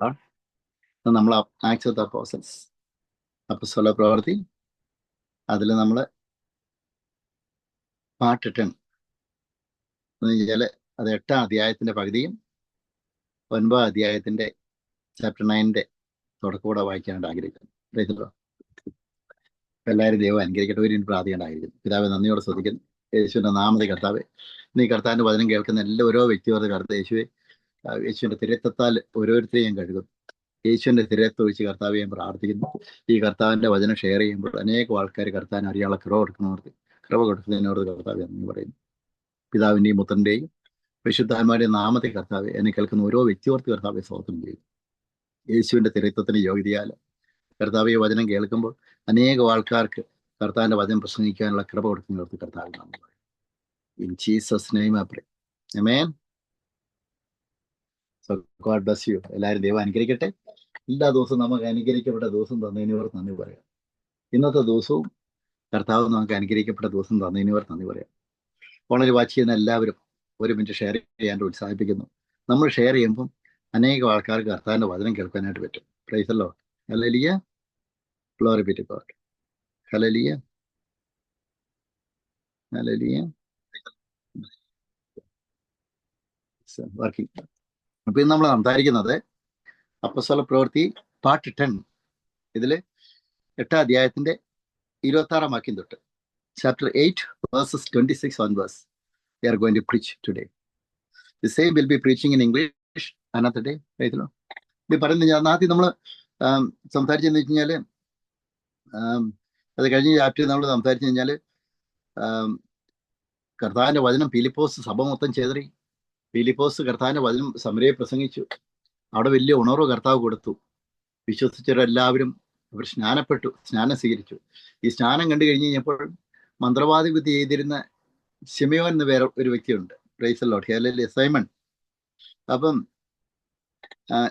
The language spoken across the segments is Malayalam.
നമ്മൾ ആക്സ് ഓഫ് ദ അപ്പോസൽസ് അപ്പസ്വല പ്രവൃത്തി അതിൽ നമ്മൾ പാട്ടിട്ടൻ എന്ന് എന്നുവെച്ചാൽ അത് എട്ടാം അധ്യായത്തിന്റെ പകുതിയും ഒൻപതാം അധ്യായത്തിന്റെ ചാപ്റ്റർ നയന്റെ തുടക്കൂടെ വായിക്കാനായിട്ട് ആഗ്രഹിക്കുന്നു. എല്ലാവരും ദൈവം അനുഗ്രഹിക്കട്ടെ. ഒരു പ്രാർത്ഥിക്കേണ്ടായിരിക്കുന്നു പിതാവ് നന്ദിയോടെ ശ്രദ്ധിക്കുന്നു യേശുവിന്റെ നാമതി കർത്താവ് നീ കർത്താവിന്റെ വചനം കേൾക്കുന്ന എല്ലാ ഓരോ വ്യക്തിയോട് കർത്ത യേശുവെ യേശുവിന്റെ തിരത്തത്താൽ ഓരോരുത്തരെയും കഴുകും. യേശുവിന്റെ ഒഴിച്ച് കർത്താവ് ഞാൻ പ്രാർത്ഥിക്കുന്നു. ഈ കർത്താവിന്റെ വചനം ഷെയർ ചെയ്യുമ്പോൾ അനേകം ആൾക്കാർ കർത്താവിന് അറിയാനുള്ള കൃപ കൊടുക്കുന്നവർക്ക് കൃപ കൊടുക്കുന്നതിനോട് കർത്താവ് എന്ന് പറയുന്നു. പിതാവിന്റെയും പുത്രന്റെയും വിശുദ്ധാന്മാരുടെ നാമത്തെ കർത്താവ് എന്നെ കേൾക്കുന്ന ഓരോ വ്യക്തിയോർത്ത് കർത്താവെ സ്വാതന്ത്ര്യം ചെയ്തു യേശുവിന്റെ തിരത്വത്തിന് യോഗ്യതയാൽ കർത്താവ് ഈ വചനം കേൾക്കുമ്പോൾ അനേകം ആൾക്കാർക്ക് കർത്താവിന്റെ വചനം പ്രസംഗിക്കാനുള്ള കൃപ കൊടുക്കുന്നവർക്ക് കർത്താവ് നാമം പറയും in Jesus name pray so God bless you എല്ലാവരും ദൈവം അനുഗ്രഹിക്കട്ടെ. എല്ലാ ദിവസവും നമുക്ക് അനുഗ്രഹിക്കപ്പെട്ട ദിവസം തന്നതിനവർ നന്ദി പറയാം. ഇന്നത്തെ ദിവസവും കർത്താവ് നമുക്ക് അനുഗ്രഹിക്കപ്പെട്ട ദിവസം തന്നതിനവർ നന്ദി പറയാം. വളരെ വാച്ച് ചെയ്യുന്ന എല്ലാവരും ഒരു മിനിറ്റ് ഷെയർ ചെയ്യാൻ ഉത്സാഹിപ്പിക്കുന്നു. നമ്മൾ ഷെയർ ചെയ്യുമ്പം അനേകം ആൾക്കാർക്ക് കർത്താവിന്റെ വചനം കേൾക്കാനായിട്ട് പറ്റും. Praise the Lord hallelujah glory be God hallelujah hallelujah working അപ്പൊ ഇന്ന് നമ്മൾ സംസാരിക്കുന്നത് അപ്പസ്വല പ്രവൃത്തി പാർട്ട് ടെൻ ഇതിൽ എട്ടാം അധ്യായത്തിന്റെ ഇരുപത്തി ആറാം വാക്യം തൊട്ട് chapter eight verses twenty six on verse we are going to preach today the same will be preaching in English another day എഴുതലോ ഇത് പറയുന്നത് ആദ്യം നമ്മൾ സംസാരിച്ചെന്ന് വെച്ച് കഴിഞ്ഞാൽ അത് കഴിഞ്ഞ ചാപ്റ്റർ നമ്മൾ സംസാരിച്ചു കഴിഞ്ഞാൽ കർത്താവിന്റെ വചനം ഫിലിപ്പോസ് സഭ മൊത്തം ചേതറി ഫിലിപ്പോസ് കർത്താവിന്റെ വചനം സമരയെ പ്രസംഗിച്ചു. അവിടെ വലിയ ഉണർവ് കർത്താവ് കൊടുത്തു. വിശ്വസിച്ചവരെല്ലാവരും അവർ സ്നാനപ്പെട്ടു സ്നാനം സ്വീകരിച്ചു. ഈ സ്നാനം കണ്ടു കഴിഞ്ഞ് കഴിഞ്ഞപ്പോൾ മന്ത്രവാദി വിദ്യ ചെയ്തിരുന്ന ഷിമയോൻ എന്ന പേര് ഒരു വ്യക്തിയുണ്ട്. പ്രൈസ് ലോട്ട് ഹേലി സൈമൺ അപ്പം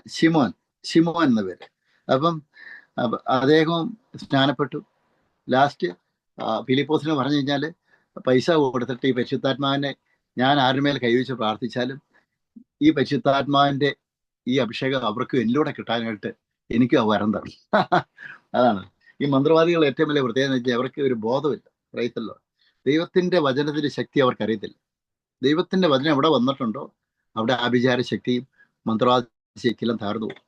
ഷിമോൻ ഷിമോൻ എന്ന പേര്. അപ്പം അദ്ദേഹവും സ്നാനപ്പെട്ടു. ലാസ്റ്റ് ഫിലിപ്പോസിന് പറഞ്ഞു കഴിഞ്ഞാൽ പൈസ കൊടുത്തിട്ട് ഈ പരിശുദ്ധാത്മാവിനെ ഞാൻ ആരുടെ മേൽ കൈവച്ച് പ്രാർത്ഥിച്ചാലും ഈ പരിശുദ്ധാത്മാവിന്റെ ഈ അഭിഷേകം അവർക്ക് എന്നിലൂടെ കിട്ടാനായിട്ട് എനിക്കും ആ വരം തരണം അതാണ്. ഈ മന്ത്രവാദികൾ ഏറ്റവും വലിയ പ്രത്യേകത എന്ന് വെച്ചാൽ അവർക്ക് ഒരു ബോധമില്ല. അറിയത്തല്ലോ. ദൈവത്തിന്റെ വചനത്തിന്റെ ശക്തി അവർക്കറിയത്തില്ല ദൈവത്തിന്റെ വചനം എവിടെ വന്നിട്ടുണ്ടോ അവിടെ ആഭിചാര ശക്തിയും മന്ത്രവാദ ശക്തിയെല്ലാം തകർന്നു പോകും.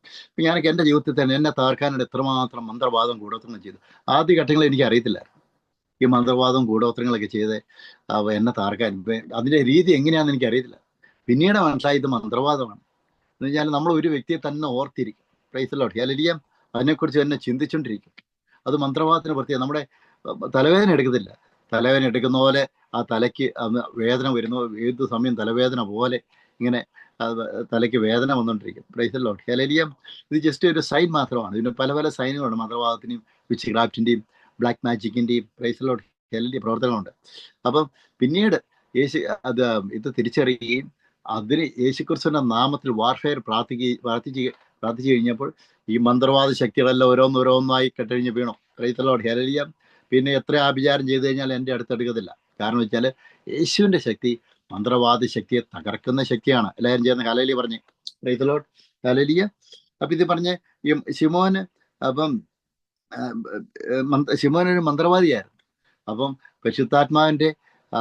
ഞാനൊക്കെ എന്റെ ജീവിതത്തിൽ തന്നെ എന്നെ തകർക്കാനായിട്ട് എത്രമാത്രം മന്ത്രവാദം കൂടത്തുന്നു ചെയ്തു. ആദ്യ എനിക്ക് അറിയത്തില്ലായിരുന്നു. ഈ മന്ത്രവാദവും ഗൂഢോത്രങ്ങളൊക്കെ ചെയ്ത് എന്നെ താർക്കാൻ അതിന്റെ രീതി എങ്ങനെയാണെന്ന് എനിക്ക് അറിയത്തില്ല പിന്നീട് മനസ്സിലായി ഇത് മന്ത്രവാദമാണ്. എന്ന് വെച്ചാൽ നമ്മൾ ഒരു വ്യക്തിയെ തന്നെ ഓർത്തിരിക്കും. പ്രൈസിലോട്ട്. അല്ലെങ്കിൽ അതിനെക്കുറിച്ച് തന്നെ ചിന്തിച്ചുകൊണ്ടിരിക്കും അത് മന്ത്രവാദത്തിന് പ്രത്യേകം. നമ്മുടെ തലവേദന എടുക്കത്തില്ല. തലവേദന എടുക്കുന്ന പോലെ ആ തലയ്ക്ക് വേദന വരുന്ന ഏത് സമയം തലവേദന പോലെ ഇങ്ങനെ തലയ്ക്ക് വേദന വന്നുകൊണ്ടിരിക്കും പ്രൈസലോട്ട്. ഹെലലിയം ഇത് ജസ്റ്റ് ഒരു സൈൻ മാത്രമാണ്. ഇതിന് പല പല സൈനുകളുണ്ട്. മന്ത്രവാദത്തിന്റെയും വിച്ച് ക്രാഫ്റ്റിന്റെയും ബ്ലാക്ക് മാജിക്കിന്റെയും ലോഡ് ഹെല്ലിന്റെയും പ്രവർത്തനമുണ്ട് അപ്പം പിന്നീട് യേശു അത് ഇത് തിരിച്ചറിയുകയും അതിന് യേശുക്രിസ്തുവിന്റെ നാമത്തിൽ വാർഫെയർ പ്രാർത്ഥിക്കുകയും പ്രാർത്ഥിച്ച് പ്രാർത്ഥിച്ചു കഴിഞ്ഞപ്പോൾ ഈ മന്ത്രവാദ ശക്തികളെല്ലാം ഓരോന്നോരോന്നായി കെട്ടഴിഞ്ഞ് വീണു. പ്രൈസലോട്ട് ഹെലിയ പിന്നെ എത്ര ആഭിചാരം ചെയ്തു കഴിഞ്ഞാൽ എന്റെ അടുത്തെടുക്കത്തില്ല കാരണം വെച്ചാൽ യേശുവിന്റെ ശക്തി മന്ത്രവാദ ശക്തിയെ തകർക്കുന്ന ശക്തിയാണ്. എല്ലാവരും ചെയ്യുന്ന കലലി പറഞ്ഞ് പ്രൈസലോട്ട് കലലിയ അപ്പം ഇത് പറഞ്ഞ് ഈ ശിമോന് അപ്പം ഒരു മന്ത്രവാദിയായിരുന്നു. അപ്പം ആ,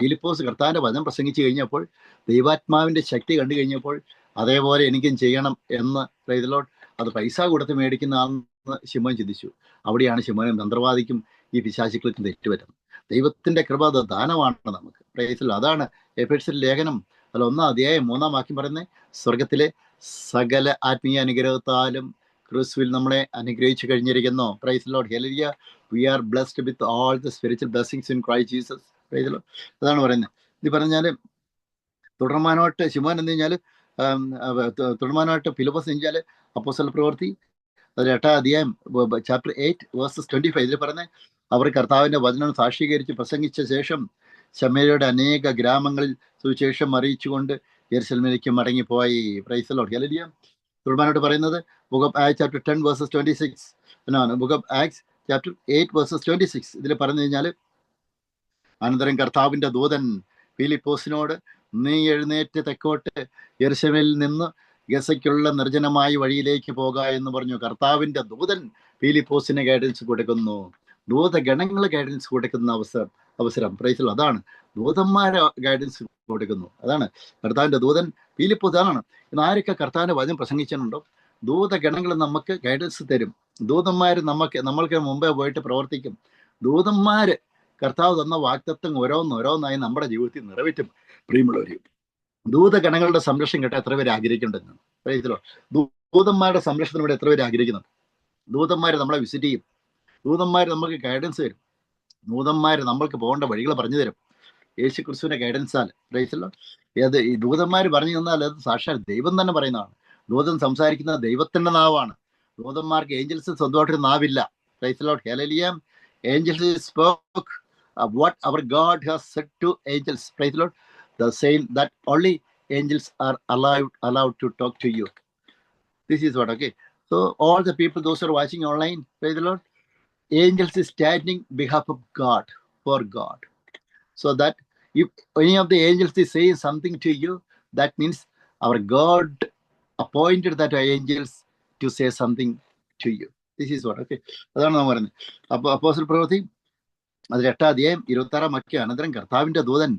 ഫിലിപ്പോസ് കർത്താവിന്റെ വചനം പ്രസംഗിച്ചു കഴിഞ്ഞപ്പോൾ ദൈവാത്മാവിന്റെ ശക്തി കണ്ടു കഴിഞ്ഞപ്പോൾ അതേപോലെ എനിക്കും ചെയ്യണം എന്ന് പ്രൈതലോട്ട് അത് പൈസ കൊടുത്ത് മേടിക്കുന്നതാണെന്ന് ശിമോൻ ചിന്തിച്ചു. അവിടെയാണ് ശിമോനും മന്ത്രവാദിക്കും ഈ പിശാചിക്കൾക്കും തെറ്റുപറ്റുന്നത്. ദൈവത്തിന്റെ കൃപ അത് ദാനമാണ് നമുക്ക്. പ്രൈസിൽ അതാണ് എഫേഴ്സിൽ ലേഖനം അല്ല ഒന്നാം അധ്യായം മൂന്നാം വാക്യം പറയുന്നത് സ്വർഗത്തിലെ സകല ആത്മീയ അനുഗ്രഹത്താലും ക്രിസ്തുവിൽ നമ്മളെ അനുഗ്രഹിച്ചു കഴിഞ്ഞിരിക്കുന്നു. Praise Lord hallelujah we are blessed with all the spiritual blessings in Christ Jesus praise Lord അതാണ് പറയുന്നത്. ഇത് പറഞ്ഞാൽ തുടർമാനമായിട്ട് ശിവാൻ എന്ന് കഴിഞ്ഞാൽ തുടർമാനമായിട്ട് ഫിലിപ്പസ് എന്ന് വെച്ചാൽ അപ്പോസൽ പ്രവൃത്തി അതിൽ എട്ടാം അധ്യായം chapter eight verses twenty five ഇതിൽ പറഞ്ഞ അവർ കർത്താവിന്റെ വചനം സാക്ഷീകരിച്ച് പ്രസംഗിച്ച ശേഷം ശമേരയുടെ അനേക ഗ്രാമങ്ങളിൽ സുവിശേഷം അറിയിച്ചുകൊണ്ട് യെരുസലേമിലേക്ക് മടങ്ങിപ്പോയി. പ്രൈസ് ലോഡ് ഹെലിയ തുടർമാനോട്ട് പറയുന്നത് book of Acts chapter ten verses twenty six എന്നാണ് book of Acts chapter eight verses twenty six ഇതിൽ പറഞ്ഞു കഴിഞ്ഞാൽ അനന്തരം കർത്താവിന്റെ ദൂതൻ ഫിലിപ്പോസിനോട് നീ എഴുന്നേറ്റ് തെക്കോട്ട് യെരുശലേമിൽ നിന്ന് ഗസയ്ക്കുള്ള നിർജനമായ വഴിയിലേക്ക് പോക എന്ന് പറഞ്ഞു. കർത്താവിന്റെ ദൂതൻ ഫിലിപ്പോസിനെ ഗൈഡൻസ് കൊടുക്കുന്നു. ദൂതഗണങ്ങൾ ഗൈഡൻസ് കൊടുക്കുന്ന അവസരം. അവസരം പ്രൈസിൽ അതാണ് ദൂതന്മാരെ ഗൈഡൻസ് കൊടുക്കുന്നു. അതാണ് കർത്താവിന്റെ ദൂതൻ ഫീലിപ്പ് ഇതാണ്. ഇന്ന് ആരൊക്കെ കർത്താവിന്റെ വചനം പ്രസംഗിച്ചിട്ടുണ്ടോ? ദൂതഗണങ്ങൾ നമുക്ക് ഗൈഡൻസ് തരും. ദൂതന്മാർ നമുക്ക് നമ്മൾക്ക് മുമ്പേ പോയിട്ട് പ്രവർത്തിക്കും. ദൂതന്മാർ കർത്താവ് തന്ന വാക്തത്വം ഓരോന്ന് ഓരോന്നായി നമ്മുടെ ജീവിതത്തിൽ നിറവേറ്റും. പ്രിയമുള്ളവർ ദൂതഗണങ്ങളുടെ സംരക്ഷണം കേട്ടാൽ എത്ര പേര് ആഗ്രഹിക്കേണ്ടത് പ്രൈസിലോ ദൂതന്മാരുടെ സംരക്ഷണം ഇവിടെ എത്ര പേര് ആഗ്രഹിക്കുന്നുണ്ട്? ദൂതന്മാർ നമ്മളെ വിസിറ്റ് ചെയ്യും. ദൂതന്മാർ നമുക്ക് ഗൈഡൻസ് തരും. ദൂതന്മാർ നമ്മൾക്ക് പോകേണ്ട വഴികൾ പറഞ്ഞു തരും. യേശു ക്രിസ്തുവിന്റെ ഗൈഡൻസാൽ പ്രൈസല്ലോ ഏത് ഈ ദൂതന്മാർ പറഞ്ഞു തന്നാൽ അത് സാക്ഷാൽ ദൈവം തന്നെ പറയുന്നതാണ് ദൂതൻ സംസാരിക്കുന്ന ദൈവത്തിന്റെ നാവാണ് ദൂതന്മാർക്ക് ഏഞ്ചൽസ് സ്വന്തമായിട്ടൊരു നാവില്ല praise the Lord hallelujah angels spoke what our God has set to angels praise the Lord only angels are allowed allowed to talk to you. This is what okay. So all the people, those who are watching online, praise the Lord, angels is standing behalf of God for God. So that if any of the angels is saying something to you, that means our God appointed that angels to say something to you. This is what okay. അതാണ് നമ്മൾ പറയുന്നത് അപ്പോൾ അപ്പോസൽ പ്രവൃത്തി അതിൽ എട്ടാം അധ്യായം ഇരുപത്താറാം വാക്യം അനന്തരം കർത്താവിന്റെ ദൂതൻ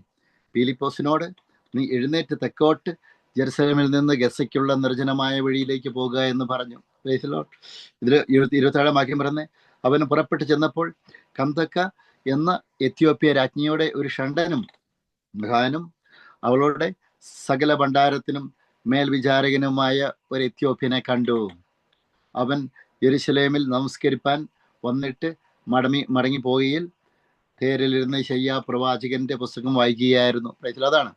പീലിപ്പോസിനോട് നീ എഴുന്നേറ്റ് തെക്കോട്ട് ജെറുസലേമിൽ നിന്ന് ഗസയ്ക്കുള്ള നിർജനമായ വഴിയിലേക്ക് പോകുക എന്ന് പറഞ്ഞു ഇതിൽ ഇരുപത്തി ഇരുപത്തേഴാം വാക്യം പറയുന്നത് അവന് പുറപ്പെട്ട് ചെന്നപ്പോൾ കന്തക്ക എന്ന എത്യോപ്യ രാജ്ഞിയുടെ ഒരു ഷണ്ടനും മഹാനും അവളുടെ സകല ഭണ്ഡാരത്തിനും മേൽവിചാരകനുമായ ഒരു എത്യോപ്യനെ കണ്ടു. അവൻ യെരുശലേമിൽ നമസ്കരിപ്പാൻ വന്നിട്ട് മടങ്ങി മടങ്ങി പോവുകയിൽ തേരിലിരുന്ന് ശയ്യ പ്രവാചകന്റെ പുസ്തകം വായിക്കുകയായിരുന്നു. അതാണ്.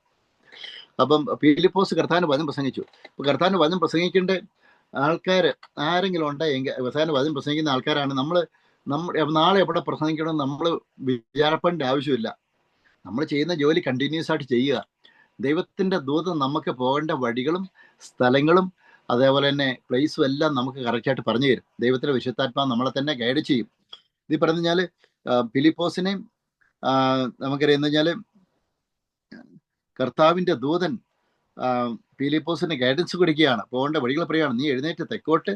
അപ്പം ഫിലിപ്പോസ് കർത്താന് വചനം പ്രസംഗിച്ചു. അപ്പൊ കർത്താന് വചനം പ്രസംഗിക്കേണ്ട ആൾക്കാർ ആരെങ്കിലും ഉണ്ടെങ്കിൽ കർത്താന് വചനം പ്രസംഗിക്കുന്ന ആൾക്കാരാണ് നമ്മൾ നമ്മൾ നാളെ എവിടെ പ്രസംഗിക്കണം നമ്മൾ വിചാരപ്പെടേണ്ട ആവശ്യമില്ല. നമ്മൾ ചെയ്യുന്ന ജോലി കണ്ടിന്യൂസ് ആയിട്ട് ചെയ്യുക. ദൈവത്തിന്റെ ദൂതം നമുക്ക് പോകേണ്ട വഴികളും സ്ഥലങ്ങളും അതേപോലെ തന്നെ പ്ലേസും എല്ലാം നമുക്ക് കറക്റ്റായിട്ട് പറഞ്ഞു തരും. ദൈവത്തിന്റെ വിശുദ്ധാത്മാ നമ്മളെ തന്നെ ഗൈഡ് ചെയ്യും. ഇത് പറഞ്ഞു കഴിഞ്ഞാൽ ഫിലിപ്പോസിനെയും നമുക്കറിയാം എന്ന് കർത്താവിന്റെ ദൂതൻ ഫിലിപ്പോസിന് ഗൈഡൻസ് കൊടുക്കുകയാണ്. പോകേണ്ട വഴികൾ പറയുകയാണ്. നീ എഴുന്നേറ്റ് തെക്കോട്ട്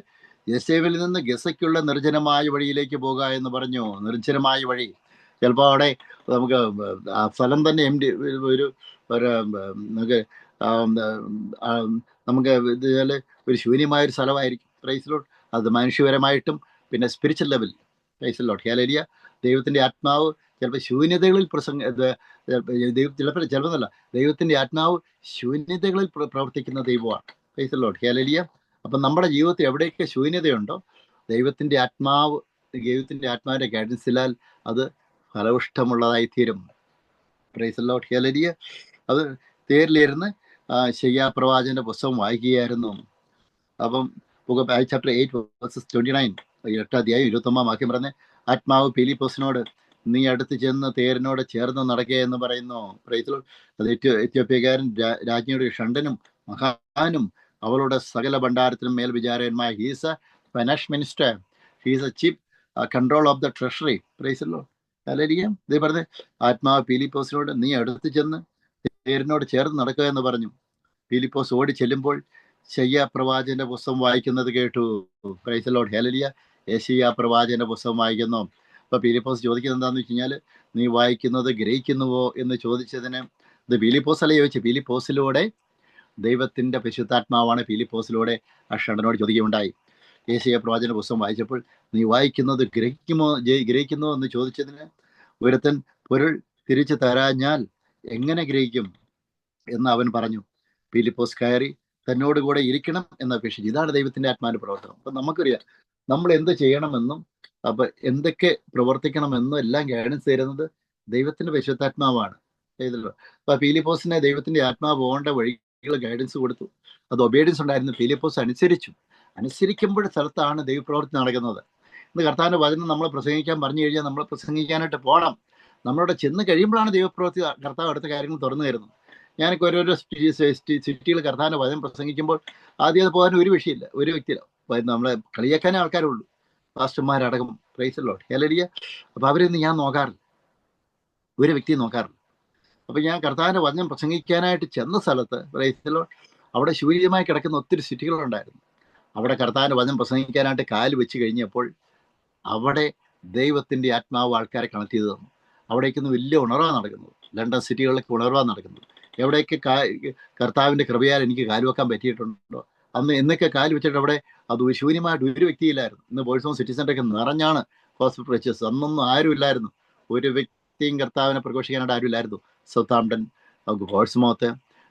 യസേവിൽ നിന്ന് ഗസയ്ക്കുള്ള നിർജനമായ വഴിയിലേക്ക് പോകുക എന്ന് പറഞ്ഞു. നിർജനമായ വഴി. ചിലപ്പോൾ അവിടെ നമുക്ക് ആ സ്ഥലം തന്നെ എം ഡി ഒരു ഒരു നമുക്ക് നമുക്ക് ഇത് ഒരു ശൂന്യമായ ഒരു സ്ഥലമായിരിക്കും. പ്രൈസിലോട്ട് അത് മനുഷ്യപരമായിട്ടും പിന്നെ സ്പിരിച്വൽ ലെവൽ പ്രൈസിലോട്ട് ഹേലേരിയ ദൈവത്തിന്റെ ആത്മാവ് ചിലപ്പോൾ ശൂന്യതകളിൽ പ്രസംഗ ദൈവം ചിലപ്പോൾ അല്ല ദൈവത്തിന്റെ ആത്മാവ് ശൂന്യതകളിൽ പ്രവർത്തിക്കുന്ന ദൈവമാണ്. പ്രൈസിലോട്ട് ഹേലേരിയ അപ്പം നമ്മുടെ ജീവിതത്തിൽ എവിടെയൊക്കെ ശൂന്യതയുണ്ടോ ദൈവത്തിന്റെ ആത്മാവ് ദൈവത്തിന്റെ ആത്മാവിന്റെ ഗൈഡൻസിലാൽ അത് ഫലപുഷ്ടമുള്ളതായി തീരും പ്രൈസലോട്ട് ഹിയലരിയ അത് തേരിലിരുന്ന് ശയ്യാ പ്രവാചന്റെ പുസ്തകം വായിക്കുകയായിരുന്നു. അപ്പം chapter eight verses twenty nine എട്ടാം അധ്യായം ഇരുപത്തൊമ്പതാം വാക്യം പറഞ്ഞ് ആത്മാവ് ഫിലിപ്പോസിനോട് നീ അടുത്ത് ചെന്ന് തേരിനോട് ചേർന്ന് നടക്കുക എന്ന് പറയുന്നു. പ്രൈസ് ലോട്ട് അത് എത്യോപ്യക്കാരൻ രാജ്ഞിയുടെ ഷണ്ടനും മഹാനും അവളുടെ സകല ഭണ്ഡാരത്തിനും മേൽ വിചാരകന്മായ he's a finance minister he's a chief control of the treasury praise the Lord അല്ലായിരിക്കാം ഇത് പറഞ്ഞ് ആത്മാവ് പീലിപ്പോസിനോട് നീ അടുത്ത് ചെന്ന് തേരിനോട് ചേർന്ന് നടക്കുക എന്ന് പറഞ്ഞു. പീലിപ്പോസ് ഓടി ചെല്ലുമ്പോൾ ശയ്യ പ്രവാചന്റെ പുസ്തകം വായിക്കുന്നത് കേട്ടു. പ്രൈസലോട് ഹേലലിയ ഏഷ്യ പ്രവാചന്റെ പുസ്തകം വായിക്കുന്നു. അപ്പൊ പീലിപ്പോസ് ചോദിക്കുന്നത് എന്താണെന്ന് വെച്ച് കഴിഞ്ഞാൽ നീ വായിക്കുന്നത് ഗ്രഹിക്കുന്നുവോ? എന്ന് ചോദിച്ചതിന് ഇത് പീലിപ്പോസ് അല്ല ചോദിച്ചു പീലിപ്പോസിലൂടെ ദൈവത്തിന്റെ പരിശുദ്ധാത്മാവാണ് ഫിലിപ്പോസിലൂടെ ആ ഷണ്ടനോട് ചോദിക്കുകയുണ്ടായി. യേശയ പ്രവാചന പുസ്തകം വായിച്ചപ്പോൾ നീ വായിക്കുന്നത് ഗ്രഹിക്കുമോ? ഗ്രഹിക്കുന്നോ എന്ന് ചോദിച്ചതിന് ഒരുത്തൻ പൊരുൾ തിരിച്ചു തരാഞ്ഞാൽ എങ്ങനെ ഗ്രഹിക്കും? എന്ന് അവൻ പറഞ്ഞു. ഫിലിപ്പോസ് കയറി തന്നോട് കൂടെ ഇരിക്കണം എന്ന് അപേക്ഷിച്ചു. ഇതാണ് ദൈവത്തിന്റെ ആത്മാവിന്റെ പ്രവർത്തനം. അപ്പൊ നമുക്കറിയാം നമ്മൾ എന്ത് ചെയ്യണമെന്നും അപ്പൊ എന്തൊക്കെ പ്രവർത്തിക്കണമെന്നും എല്ലാം ഗൈഡൻസ് തരുന്നത് ദൈവത്തിന്റെ പരിശുദ്ധാത്മാവാണ്. ചെയ്തല്ലോ അപ്പൊ ഫീലിപ്പോസിനെ ദൈവത്തിന്റെ ആത്മാവ് പോകേണ്ട വഴികൾ ഗൈഡൻസ് കൊടുത്തു. അത് ഒബേഡിയൻസ് ഉണ്ടായിരുന്നു ഫിലിപ്പോസ് അനുസരിച്ചു. അനുസരിക്കുമ്പോൾ സ്ഥലത്താണ് ദൈവപ്രവൃത്തി നടക്കുന്നത്. ഇന്ന് കർത്താവിന്റെ വചനം നമ്മൾ പ്രസംഗിക്കാൻ പറഞ്ഞു കഴിഞ്ഞാൽ നമ്മൾ പ്രസംഗിക്കാനായിട്ട് പോകണം നമ്മളവിടെ ചെന്ന് കഴിയുമ്പോഴാണ് ദൈവപ്രവൃത്തി കർത്താവ് അടുത്ത കാര്യങ്ങൾ തുറന്നു തരുന്നത്. ഞാനൊക്കെ ഓരോരോ സിറ്റിയിൽ കർത്താവിന്റെ വചനം പ്രസംഗിക്കുമ്പോൾ ആദ്യം അത് പോകാൻ ഒരു വിഷയമില്ല. ഒരു വ്യക്തിയില്ല. നമ്മളെ കളിയാക്കാനേ ആൾക്കാരുള്ളൂ. പാസ്റ്റർമാരടക്കം പ്രൈസല്ലോ ഹേലരിയ അപ്പൊ അവരൊന്നും ഞാൻ നോക്കാറില്ല. ഒരു വ്യക്തിയെ നോക്കാറില്ല. അപ്പൊ ഞാൻ കർത്താവിന്റെ വചനം പ്രസംഗിക്കാനായിട്ട് ചെന്ന സ്ഥലത്ത് പ്രൈസിലോ അവിടെ ശൂര്യമായി കിടക്കുന്ന ഒത്തിരി സിറ്റികളുണ്ടായിരുന്നു. അവിടെ കർത്താവിന്റെ വചനം പ്രസംഗിക്കാനായിട്ട് കാൽ വെച്ച് കഴിഞ്ഞപ്പോൾ അവിടെ ദൈവത്തിന്റെ ആത്മാവ് ആൾക്കാരെ കണക്ട് ചെയ്തു തന്നു. അവിടേക്കൊന്ന് വലിയ ഉണർവാണ് നടക്കുന്നത്. ലണ്ടൻ സിറ്റികളിലൊക്കെ ഉണർവാണ് നടക്കുന്നത്. എവിടെയൊക്കെ കർത്താവിന്റെ കൃപയാൽ എനിക്ക് കാൽ വെക്കാൻ പറ്റിയിട്ടുണ്ടോ? അന്ന് എന്നൊക്കെ കാൽ വെച്ചിട്ട് അവിടെ അത് ശൂന്യമായിട്ട് ഒരു വ്യക്തിയില്ലായിരുന്നു. ഇന്ന് ബോയ്സോൺ സിറ്റി സെന്ററൊക്കെ നിറഞ്ഞാണ് ഹോസ്പിറ്റൽ വെച്ചസ് അന്നൊന്നും ആരും ഇല്ലായിരുന്നു ഒരു വ്യക്തിയും കർത്താവിനെ പ്രഘോഷിക്കാനായിട്ട് ആരുമില്ലായിരുന്നു. ഇല്ലായിരുന്നു Southampton Portsmouth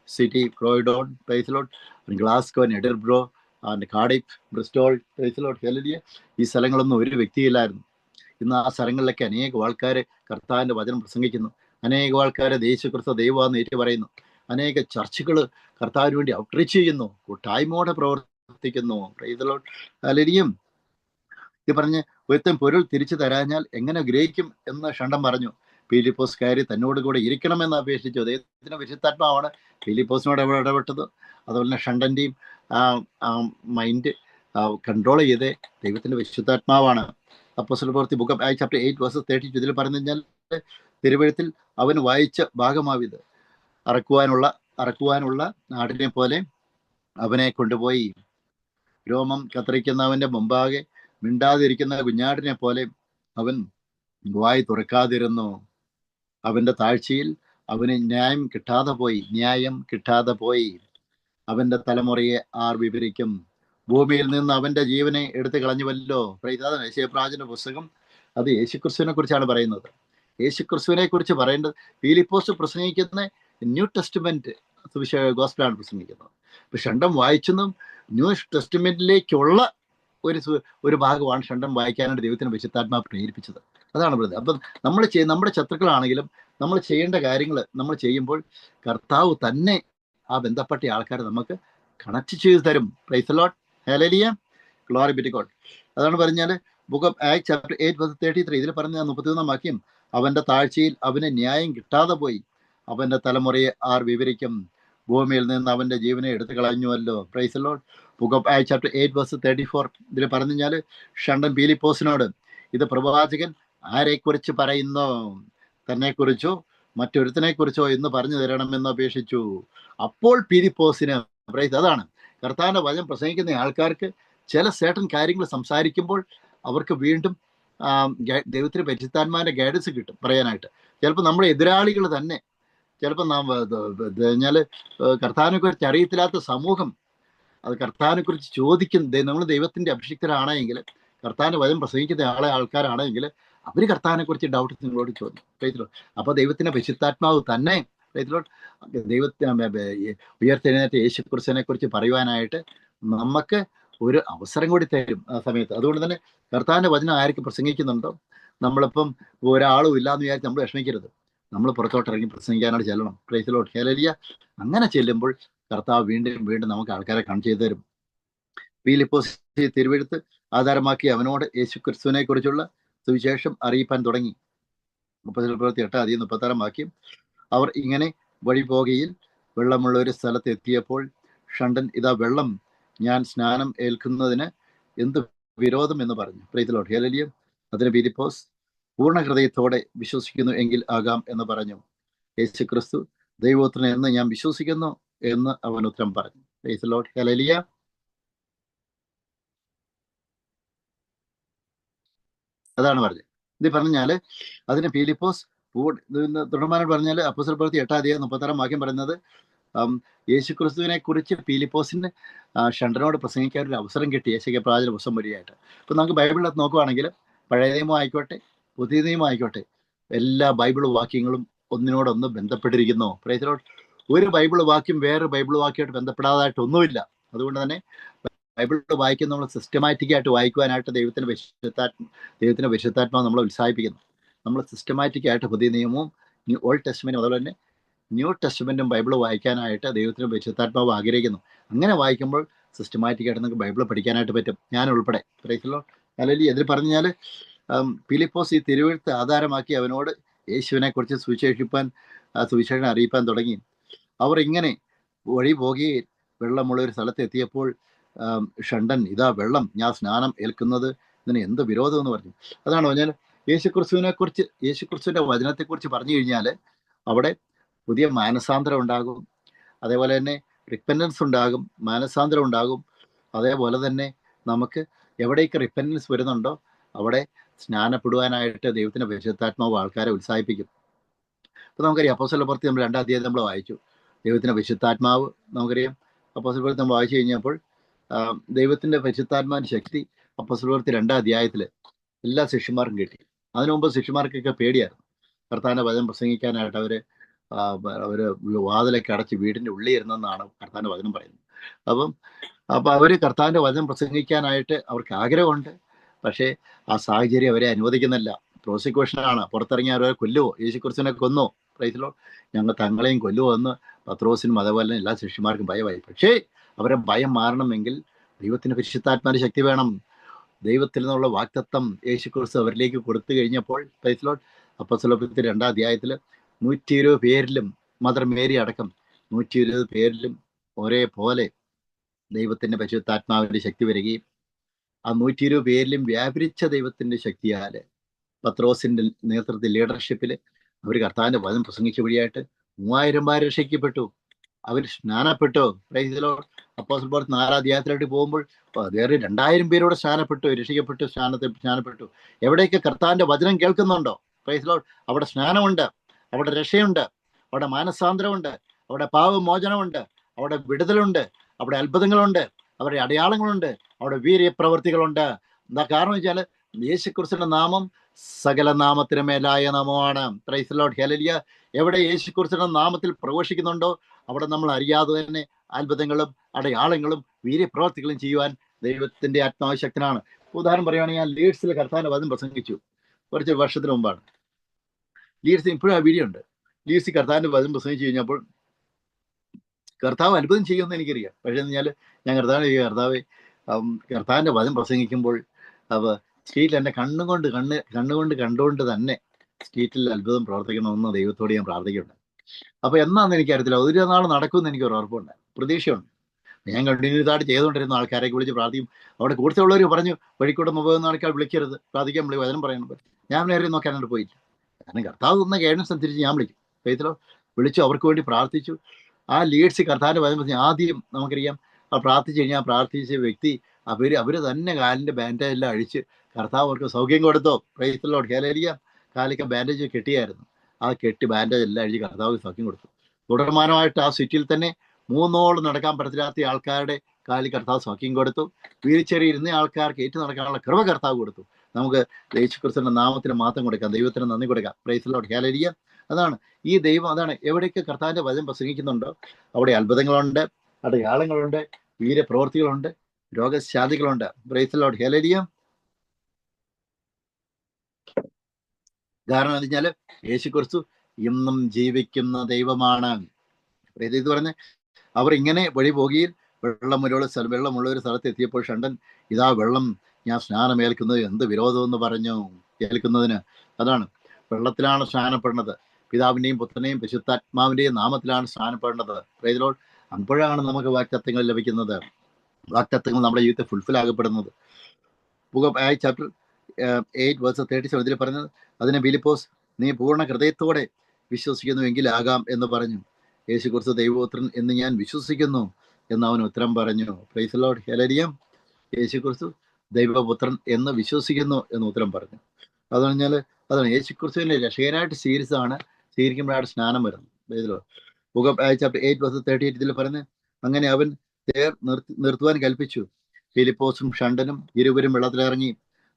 city Croydon praise the Lord Glasgow Edinburgh and Cardiff Bristol praise the Lord hallelujah ഈ സ്ഥലങ്ങളൊന്നും ഒരു വ്യക്തിയില്ലായിരുന്നു. ഇന്ന് ആ സ്ഥലങ്ങളിലൊക്കെ അനേകം ആൾക്കാർ കർത്താവിന്റെ വചനം പ്രസംഗിക്കുന്നു. അനേകം ആൾക്കാരെ ദേശക്രിസ്ത ദൈവമാണെന്ന് ഏറ്റു പറയുന്നു. അനേക ചർച്ചകൾ കർത്താവിന് വേണ്ടി ഔട്ട്റീച്ച് ചെയ്യുന്നു. കൂട്ടായ്മയോടെ പ്രവർത്തിക്കുന്നു. അലരിയും ഇത് പറഞ്ഞ് ഒരുത്തൻ പൊരുൾ തിരിച്ചു തരാഞ്ഞാൽ എങ്ങനെ ഗ്രഹിക്കും എന്ന് ഷണ്ടം പറഞ്ഞു. പീലിപ്പോസ് കയറി തന്നോട് കൂടെ ഇരിക്കണമെന്ന് അപേക്ഷിച്ചു. അദ്ദേഹത്തിന്റെ വിശുദ്ധാത്മാവാണ് പീലിപ്പോസിനോട് ഇടപെട്ടത്. അതുപോലെ തന്നെ ഷണ്ടന്റെയും മൈൻഡ് കൺട്രോൾ ചെയ്ത് ദൈവത്തിന്റെ വിശുദ്ധാത്മാവാണ്. Apostle book chapter eight verses thirty ഇതിൽ പറഞ്ഞു കഴിഞ്ഞാൽ തിരുവഴുത്തിൽ അവൻ വായിച്ച ഭാഗമാവിത്. അറക്കുവാനുള്ള അറക്കുവാനുള്ള നാടിനെ പോലെ അവനെ കൊണ്ടുപോയി. രോമം കത്തിരിക്കുന്നവന്റെ മുമ്പാകെ മിണ്ടാതിരിക്കുന്ന കുഞ്ഞാടിനെ പോലെ അവൻ വായി തുറക്കാതിരുന്നു. അവന്റെ താഴ്ചയിൽ അവന് ന്യായം കിട്ടാതെ പോയി ന്യായം കിട്ടാതെ പോയി. അവന്റെ തലമുറയെ ആർ വിവരിക്കും. ഭൂമിയിൽ നിന്ന് അവന്റെ ജീവനെ എടുത്തു കളഞ്ഞുവല്ലോ. അതാണ് യേശയപ്രാജന്റെ പുസ്തകം. അത് യേശുക്രിസ്തുവിനെ കുറിച്ചാണ് പറയുന്നത്. യേശുക്രിസ്തുവിനെ കുറിച്ച് പറയേണ്ടത് ഫീലിപ്പോസ് പ്രസംഗിക്കുന്ന ന്യൂ ടെസ്റ്റ്മെന്റ് ഗോസ്പിളാണ് പ്രസംഗിക്കുന്നത്. ഇപ്പൊ ഷണ്ടം വായിച്ചെന്നും ന്യൂ ടെസ്റ്റ്മെന്റിലേക്കുള്ള ഒരു ഒരു ഭാഗമാണ് ഷണ്ടം വായിക്കാനായിട്ട് ദൈവത്തിന് വിശുദ്ധാത്മാ പ്രേരിപ്പിച്ചത്. അതാണ് പറയുന്നത് അപ്പം നമ്മൾ ചെയ്യ നമ്മുടെ ശത്രുക്കളാണെങ്കിലും നമ്മൾ ചെയ്യേണ്ട കാര്യങ്ങൾ നമ്മൾ ചെയ്യുമ്പോൾ കർത്താവ് തന്നെ ആ ബന്ധപ്പെട്ട ആൾക്കാരെ നമുക്ക് കണക്ട് ചെയ്ത് തരും. Praise Lord hallelujah glory be to God അതാണ് പറഞ്ഞാൽ book of Act chapter eight verse thirty three ഇതിൽ പറഞ്ഞ മുപ്പത്തിയൊന്നാം വാക്യം അവന്റെ താഴ്ചയിൽ അവന് ന്യായം കിട്ടാതെ പോയി. അവന്റെ തലമുറയെ ആർ വിവരിക്കും? ഭൂമിയിൽ നിന്ന് അവന്റെ ജീവനെ എടുത്തു കളഞ്ഞുവല്ലോ. Praise praise the Lord book of Act chapter eight verse thirty four ഇതിൽ പറഞ്ഞു കഴിഞ്ഞാൽ ഷണ്ടൻ പീലിപ്പോസിനോട് ഇത് പ്രവാചകൻ ആരെക്കുറിച്ച് പറയുന്നു? തന്നെ കുറിച്ചോ മറ്റൊരുത്തിനെ കുറിച്ചോ എന്ന് പറഞ്ഞു തരണമെന്ന് അപേക്ഷിച്ചു. അപ്പോൾ പിരിപ്പോസിന് അതാണ്. കർത്താവിന്റെ വചനം പ്രസംഗിക്കുന്ന ആൾക്കാർക്ക് ചില സേട്ടൻ കാര്യങ്ങൾ സംസാരിക്കുമ്പോൾ അവർക്ക് വീണ്ടും ദൈവത്തിന് പരിശുദ്ധാത്മാന്റെ ഗൈഡൻസ് കിട്ടും പറയാനായിട്ട്. ചിലപ്പോൾ നമ്മുടെ എതിരാളികൾ തന്നെ ചിലപ്പോൾ നാം കഴിഞ്ഞാൽ കർത്താവിനെ കുറിച്ച് അറിയത്തില്ലാത്ത സമൂഹം അത് കർത്താവിനെ കുറിച്ച് ചോദിക്കുന്ന നമ്മൾ ദൈവത്തിന്റെ അഭിഷിക്തരാണെങ്കിൽ കർത്താവിന്റെ വചനം പ്രസംഗിക്കുന്ന ആളെ ആൾക്കാരാണെങ്കിൽ അവർ കർത്താവിനെ കുറിച്ച് ഡൗട്ട് നിങ്ങളോട് ചോദിക്കും. പ്രൈത്തിലോ അപ്പൊ ദൈവത്തിന്റെ പരിശുദ്ധാത്മാവ് തന്നെ പ്രൈത്തിലോട്ട് ദൈവത്തിന് ഉയർത്തെഴുന്നേറ്റ യേശു കുറിച്ചിനെ കുറിച്ച് പറയുവാനായിട്ട് നമുക്ക് ഒരു അവസരം കൂടി തരും ആ സമയത്ത്. അതുകൊണ്ട് തന്നെ കർത്താവിന്റെ വചനം ആർക്ക് പ്രസംഗിക്കുന്നുണ്ടോ? നമ്മളിപ്പം ഒരാളും ഇല്ലാന്ന് വിചാരിച്ച് നമ്മൾ വിഷമിക്കരുത്. നമ്മൾ പുറത്തോട്ട് ഇറങ്ങി പ്രസംഗിക്കാനായിട്ട് ചെല്ലണം. പ്രൈസിലോട്ട് ഹേലലിയ അങ്ങനെ ചെല്ലുമ്പോൾ കർത്താവ് വീണ്ടും വീണ്ടും നമുക്ക് ആൾക്കാരെ കൺ ചെയ്തു തരും. പീലിപ്പോസ് തിരുവെഴുത്ത് ആധാരമാക്കി അവനോട് യേശു ക്രിസ്തുവിനെ കുറിച്ചുള്ള സുവിശേഷം അറിയിപ്പാൻ തുടങ്ങി. മുപ്പത്തി പ്രവൃത്തി എട്ട് അധികം മുപ്പത്താറാം വാക്യം. അവർ ഇങ്ങനെ വഴി പോകയിൽ വെള്ളമുള്ള ഒരു സ്ഥലത്ത് എത്തിയപ്പോൾ ഷണ്ടൻ ഇതാ വെള്ളം. ഞാൻ സ്നാനം ഏൽക്കുന്നതിന് എന്ത് വിരോധം? എന്ന് പറഞ്ഞു. പ്രീതിലോട്ട് ഹേലലിയം അതിന് പീലിപ്പോസ് പൂർണ ഹൃദയത്തോടെ വിശ്വസിക്കുന്നു എങ്കിൽ ആകാം എന്ന് പറഞ്ഞു. യേശു ക്രിസ്തു ദൈവത്തിന് എന്ന് ഞാൻ വിശ്വസിക്കുന്നു എന്ന് അവൻ ഉത്തരം പറഞ്ഞു. പ്രീതിലോട്ട് ഹേലലിയ അതാണ് പറഞ്ഞത്. ഇത് പറഞ്ഞാൽ അതിന് ഫിലിപ്പോസ് തുടർമാനോട് പറഞ്ഞാൽ അപ്പസർ പ്രവൃത്തി എട്ടാം അധികം മുപ്പത്താറാം വാക്യം പറയുന്നത് യേശു ക്രിസ്തുവിനെ കുറിച്ച് ഫിലിപ്പോസിന് ഷണ്ടനോട് പ്രസംഗിക്കാൻ ഒരു അവസരം കിട്ടി. യേശുക്കെ പ്രാചന പുസ്തകം വഴിയായിട്ട് അപ്പൊ നമുക്ക് ബൈബിളിനകത്ത് നോക്കുവാണെങ്കിൽ പഴയ നിയമം ആയിക്കോട്ടെ പുതിയ നിയമം ആയിക്കോട്ടെ എല്ലാ ബൈബിൾ വാക്യങ്ങളും ഒന്നിനോടൊന്ന് ബന്ധപ്പെട്ടിരിക്കുന്നു. പ്രേതലോട്ട് ഒരു ബൈബിൾ വാക്യം വേറെ ബൈബിൾ വാക്യമായിട്ട് ബന്ധപ്പെടാതായിട്ടൊന്നുമില്ല. അതുകൊണ്ട് തന്നെ ബൈബിൾ വായിക്കുന്ന നമ്മൾ സിസ്റ്റമാറ്റിക് ആയിട്ട് വായിക്കുവാനായിട്ട് ദൈവത്തിന്റെ വിശുദ്ധാത്മ ദൈവത്തിന്റെ വിശുദ്ധാത്മാവ് നമ്മളെ ഉത്സാഹിപ്പിക്കുന്നു. നമ്മൾ സിസ്റ്റമാറ്റിക് ആയിട്ട് പുതിയ നിയമവും ഓൾഡ് ടെസ്റ്റ്മെന്റും അതുപോലെ തന്നെ ന്യൂ ടെസ്റ്റ്മെന്റും ബൈബിൾ വായിക്കാനായിട്ട് ദൈവത്തിന് വിശുദ്ധാത്മാവ് ആഗ്രഹിക്കുന്നു. അങ്ങനെ വായിക്കുമ്പോൾ സിസ്റ്റമാറ്റിക് ആയിട്ട് നമുക്ക് ബൈബിൾ പഠിക്കാനായിട്ട് പറ്റും. ഞാൻ ഉൾപ്പെടെ. പ്രേക്ഷലോ അല്ലെങ്കിൽ ഇതിൽ പറഞ്ഞാൽ ഫിലിപ്പോസ് ഈ തിരുവഴുത്ത് ആധാരമാക്കി അവനോട് യേശുവിനെ കുറിച്ച് സുവിശേഷിപ്പാൻ സുവിശേഷം അറിയിപ്പാൻ തുടങ്ങി. അവർ ഇങ്ങനെ വഴി പോകുകയും വെള്ളമുള്ള ഒരു സ്ഥലത്ത് എത്തിയപ്പോൾ ഷണ്ടൻ ഇതാ വെള്ളം ഞാൻ സ്നാനം ഏൽക്കുന്നത്. ഇതിന് എന്ത് വിരോധം? എന്ന് പറഞ്ഞു. അതാണ് പറഞ്ഞാൽ യേശുക്രിസ്തുവിനെ കുറിച്ച് യേശുക്രിസ്തുവിന്റെ വചനത്തെക്കുറിച്ച് പറഞ്ഞു കഴിഞ്ഞാൽ അവിടെ പുതിയ മാനസാന്തരം ഉണ്ടാകും. അതേപോലെ തന്നെ റിപ്പൻഡൻസ് ഉണ്ടാകും മാനസാന്തരം ഉണ്ടാകും. അതേപോലെ തന്നെ നമുക്ക് എവിടേക്ക് റിപ്പൻഡൻസ് വരുന്നുണ്ടോ അവിടെ സ്നാനപ്പെടുവാനായിട്ട് ദൈവത്തിന്റെ വിശുദ്ധാത്മാവ് ആൾക്കാരെ ഉത്സാഹിപ്പിക്കും. അപ്പോൾ നമുക്കറിയാം അപ്പോസ്തല പ്രവൃത്തി നമ്മൾ രണ്ടാം തീയതി നമ്മൾ വായിച്ചു. ദൈവത്തിന്റെ വിശുദ്ധാത്മാവ് നമുക്കറിയാം അപ്പോസ്തല പ്രവൃത്തി നമ്മൾ വായിച്ചു കഴിഞ്ഞപ്പോൾ ദൈവത്തിന്റെ പരിശുദ്ധാത്മാവിന്റെ ശക്തി അപ്പോസ്തല പ്രവൃത്തി രണ്ടാം അധ്യായത്തിൽ എല്ലാ ശിഷ്യന്മാർക്കും കിട്ടി. അതിനു മുമ്പ് ശിഷ്യന്മാർക്കൊക്കെ പേടിയായിരുന്നു. കർത്താവിന്റെ വചനം പ്രസംഗിക്കാനായിട്ട് അവർ അവർ വാതിലൊക്കെ അടച്ച് വീടിന്റെ ഉള്ളിൽ ഇരുന്നെന്നാണ് കർത്താന്റെ വചനം പറയുന്നത്. അപ്പം അപ്പൊ അവർ കർത്താന്റെ വചനം പ്രസംഗിക്കാനായിട്ട് അവർക്ക് ആഗ്രഹമുണ്ട്. പക്ഷേ ആ സാഹചര്യം അവരെ അനുവദിക്കുന്നില്ല. പ്രോസിക്യൂഷനാണ്. പുറത്തിറങ്ങി അവരെ കൊല്ലുവോ? യേശുക്കുറിച്ചിനെ കൊന്നോ? പ്രൈസിലോ ഞങ്ങൾ തങ്ങളെയും കൊല്ലുവോ എന്ന് പത്രോസിനും അതേപോലെ എല്ലാ ശിഷ്യന്മാർക്കും ഭയമായി പക്ഷേ അവരെ ഭയം മാറണമെങ്കിൽ ദൈവത്തിന് പരിശുദ്ധാത്മാവിന്റെ ശക്തി വേണം. ദൈവത്തിൽ നിന്നുള്ള വാക്തത്വം യേശുക്കുറിച്ച് അവരിലേക്ക് കൊടുത്തു കഴിഞ്ഞപ്പോൾ പ്രൈസിലോട്ട് അപ്പസ്വലഭത്തിൽ രണ്ടാം അധ്യായത്തിൽ നൂറ്റി ഇരുപത് പേരിലും മദർ മേരി അടക്കം നൂറ്റി ഇരുപത് പേരിലും ഒരേപോലെ ദൈവത്തിന്റെ പരിശുദ്ധാത്മാവിന്റെ ശക്തി വരികയും ആ നൂറ്റി ഇരുപത് പേരിലും വ്യാപരിച്ച ദൈവത്തിന്റെ ശക്തിയാൽ പത്രോസിന്റെ നേതൃത്വ ലീഡർഷിപ്പിൽ അവർ കർത്താവിന്റെ വചനം പ്രസംഗിച്ച വഴിയായിട്ട് മൂവായിരം പേർ രക്ഷിക്കപ്പെട്ടു. അവർ സ്നാനപ്പെട്ടു? പ്രൈസിലോ അപ്പോസൽ പോലത്തെ നാലാം അധ്യായത്തിലോട്ട് പോകുമ്പോൾ വേറെ രണ്ടായിരം പേരോട് സ്നാനപ്പെട്ടു രക്ഷിക്കപ്പെട്ടു സ്നാനത്തെ സ്നാനപ്പെട്ടു. എവിടെയൊക്കെ കർത്താവിന്റെ വചനം കേൾക്കുന്നുണ്ടോ? പ്രൈസിലോ അവിടെ സ്നാനമുണ്ട് അവിടെ രക്ഷയുണ്ട് അവിടെ മാനസാന്തരമുണ്ട് അവിടെ പാവമോചനമുണ്ട് അവിടെ വിടുതലുണ്ട് അവിടെ അത്ഭുതങ്ങളുണ്ട് അവരുടെ അടയാളങ്ങളുണ്ട് അവിടെ വീര്യപ്രവർത്തികളുണ്ട് എന്താ കാരണം വെച്ചാൽ യേശുക്രിസ്തുവിന്റെ നാമം സകല നാമത്തിന് മേലായ നാമമാണ്. പ്രൈസലോട്ട് ഹെലലിയ എവിടെ യേശുക്രിസ്തുവിന്റെ നാമത്തിൽ പ്രഘോഷിക്കുന്നുണ്ടോ അവിടെ നമ്മൾ അറിയാതെ തന്നെ അത്ഭുതങ്ങളും അടയാളങ്ങളും വീര്യപ്രവർത്തികളും ചെയ്യുവാൻ ദൈവത്തിന്റെ ആത്മാവശക്തനാണ്. ഉദാഹരണം പറയുകയാണെങ്കിൽ ഞാൻ ലീഡ്സിൽ കർത്താവിന്റെ വചനം പ്രസംഗിച്ചു കുറച്ച് വർഷത്തിന് മുമ്പാണ്. ലീഡ്സിന് ഇപ്പോഴും ആ വീഡിയോ ഉണ്ട് ലീഡ്സിൽ കർത്താവിന്റെ വചനം പ്രസംഗിച്ചു കഴിഞ്ഞപ്പോൾ കർത്താവ് അത്ഭുതം ചെയ്യുമെന്ന് എനിക്കറിയാം. പക്ഷേ കഴിഞ്ഞാൽ ഞാൻ കർത്താവ് കർത്താവ് കർത്താവിന്റെ വചനം പ്രസംഗിക്കുമ്പോൾ അവ സ്ട്രീറ്റിൽ എന്നെ കണ്ണുകൊണ്ട് കണ്ണ് കണ്ണുകൊണ്ട് കണ്ടുകൊണ്ട് തന്നെ സ്ട്രീറ്റിൽ അത്ഭുതം പ്രവർത്തിക്കണമെന്ന് ദൈവത്തോട് ഞാൻ പ്രാർത്ഥിക്കുന്നുണ്ട്. അപ്പൊ എന്നാന്ന് എനിക്കറിയത്തില്ല. ഒരു നാൾ നടക്കുമെന്ന് എനിക്ക് ഒരു ഉറപ്പുണ്ട്. പ്രതീക്ഷയുണ്ട്. ഞാൻ കണ്ടിന്യൂസ് ആയിട്ട് ചെയ്തുകൊണ്ടിരുന്ന ആൾക്കാരെ വിളിച്ച് പ്രാർത്ഥിക്കും. അവിടെ കൂടുതലുള്ളവർ പറഞ്ഞു വഴിക്കൂടെ പോകുന്ന ആൾക്കാർ വിളിക്കരുത്. പ്രാർത്ഥിക്കാൻ വിളി വചനം പറയാൻ ഞാൻ നേരെ നോക്കാനായിട്ട് പോയില്ല. കാരണം കർത്താവ് തന്ന ഗൈഡൻസ് അനുസരിച്ച് ഞാൻ വിളിക്കും. ഫെയ്ത്തിലോ വിളിച്ചു അവർക്ക് വേണ്ടി പ്രാർത്ഥിച്ചു. ആ ലീഡ്സ് കർത്താവിന്റെ വചനം ആദ്യം നമുക്കറിയാം ആ പ്രാർത്ഥിച്ചു കഴിഞ്ഞാൽ പ്രാർത്ഥിച്ച വ്യക്തി അവർ അവർ തന്നെ കാലിന്റെ ബാൻഡേജ് എല്ലാം അഴിച്ച് കർത്താവ് അവർക്ക് സൗഖ്യം കൊടുത്തോ. പ്രൈത്തിലോട്ട് ഹേലേരിയ കാലിക്ക ബാൻഡേജ് കെട്ടിയായിരുന്നു. ആ കെട്ടി ബാൻഡേജ് എല്ലാം എഴുതി കർത്താവ് സൗഖ്യം കൊടുത്തു. തുടർമാനമായിട്ട് ആ സിറ്റിയിൽ തന്നെ മൂന്നോളം നടക്കാൻ പറ്റാത്ത ആൾക്കാരുടെ കാലിൽ കർത്താവ് സൗഖ്യം കൊടുത്തു. വീൽച്ചെറിയിൽ ഇരുന്ന ആൾക്കാർക്ക് ഏറ്റു നടക്കാനുള്ള കൃപ കർത്താവ് കൊടുത്തു. നമുക്ക് ദേശുക്രിസ്തുവിന്റെ നാമത്തിന് മാത്രം കൊടുക്കാം. ദൈവത്തിന് നന്ദി കൊടുക്കാം. പ്രൈസിലോട്ട് ഹേലേരിയ അതാണ് ഈ ദൈവം അതാണ് എവിടെയൊക്കെ കർത്താവിന്റെ വചനം പ്രസംഗിക്കുന്നുണ്ടോ? അവിടെ അത്ഭുതങ്ങളുണ്ട് അടയാളങ്ങളുണ്ട് വീരപ്രവർത്തികളുണ്ട് രോഗശാന്തികളുണ്ട്. പ്രൈസിലോട്ട് ഹേലരിയ കാരണം എന്ന് വെച്ചാൽ യേശു കുറിച്ചു ഇന്നും ജീവിക്കുന്ന ദൈവമാണ്. ഇത് പറഞ്ഞ് അവർ ഇങ്ങനെ വഴി പോകുകയിൽ വെള്ളമുള്ള സ്ഥലം വെള്ളമുള്ള ഒരു സ്ഥലത്ത് എത്തിയപ്പോൾ ഷണ്ടൻ ഇതാ വെള്ളം ഞാൻ സ്നാനമേൽക്കുന്നത്. എന്ത് വിരോധമെന്ന് പറഞ്ഞു ഏൽക്കുന്നതിന്? അതാണ്. വെള്ളത്തിലാണ് സ്നാനപ്പെടുന്നത്. പിതാവിന്റെയും പുത്രനെയും പരിശുദ്ധാത്മാവിന്റെയും നാമത്തിലാണ് സ്നാനപ്പെടേണ്ടത് പ്രേതിലോൾ അപ്പോഴാണ് നമുക്ക് വാക്തത്വങ്ങൾ ലഭിക്കുന്നത്. വാക്തത്വങ്ങൾ നമ്മുടെ ജീവിതത്തിൽ fulfil ആകപ്പെടുന്നത്. Chapter eight verse thirty seven പറഞ്ഞത് അതിനെ ബിലിപ്പോസ് നീ പൂർണ ഹൃദയത്തോടെ വിശ്വസിക്കുന്നുവെങ്കിൽ എങ്കിലാകാം എന്ന് പറഞ്ഞു. യേശു കുറിച്ച് ദൈവപുത്രൻ എന്ന് ഞാൻ വിശ്വസിക്കുന്നു എന്ന് അവൻ ഉത്തരം പറഞ്ഞു. പ്രൈസ് ലോഡ് ഹെലരിയം യേശു കുറിച്ച് ദൈവപുത്രൻ എന്ന് വിശ്വസിക്കുന്നു എന്ന് ഉത്തരം പറഞ്ഞു. അത് പറഞ്ഞാൽ അതാണ് യേശു കുറിച്ച് രക്ഷകനായിട്ട് സ്വീകരിച്ചതാണ് സ്വീകരിക്കുമ്പോഴാണ് സ്നാനം വരുന്നത്. ഇതിലോ chapter eight verse thirty eight പറഞ്ഞ് അങ്ങനെ അവൻ തേർ നിർത്തി നിർത്തുവാൻ കൽപ്പിച്ചു. ഫിലിപ്പോസും ഷണ്ടനും ഇരുവരും വെള്ളത്തിലിറങ്ങി